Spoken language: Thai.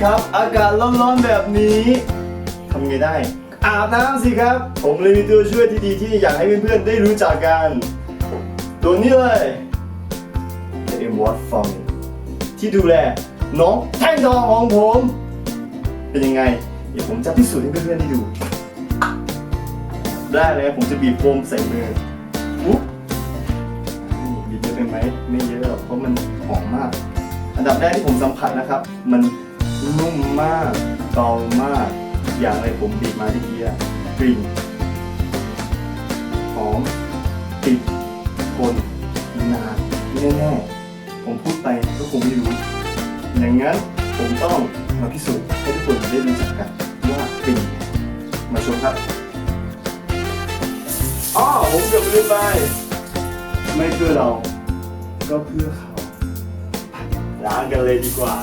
ครับ อากาศร้อนๆแบบนี้ทำไงได้ อาบน้ำสิครับ ผมเลยมีตัวช่วยที่ดีที่อยากให้เพื่อนๆได้รู้จักกัน ตัวนี้เลยเอ็มวอตฟอร์มที่ดูแลน้องแท่งทองของผม เป็นยังไง เดี๋ยวผมจะพิสูจน์ให้เพื่อนๆได้ดู ได้เลยผมจะบีบโฟมใส่มือปุ๊บบีบเยอะไปไหมไม่เยอะหรอกเพราะมันหอมมาก อันดับแรกที่ผมสัมผัสนะครับ มัน นุ่มมากเบามาก อย่างไรผมบีบมาที่เกียกลิ่นหอมติดทนนานแน่ๆผมพูดไปก็คงไม่รู้ อย่างนั้นผมต้องมาพิสูจน์ให้ทุกคนได้รู้จักกันว่าเป็นมาชมครับอ๋อผมเกือบลืมไปไม่เพื่อเรา ก็เพื่อเขาล้างกันเลยดีกว่า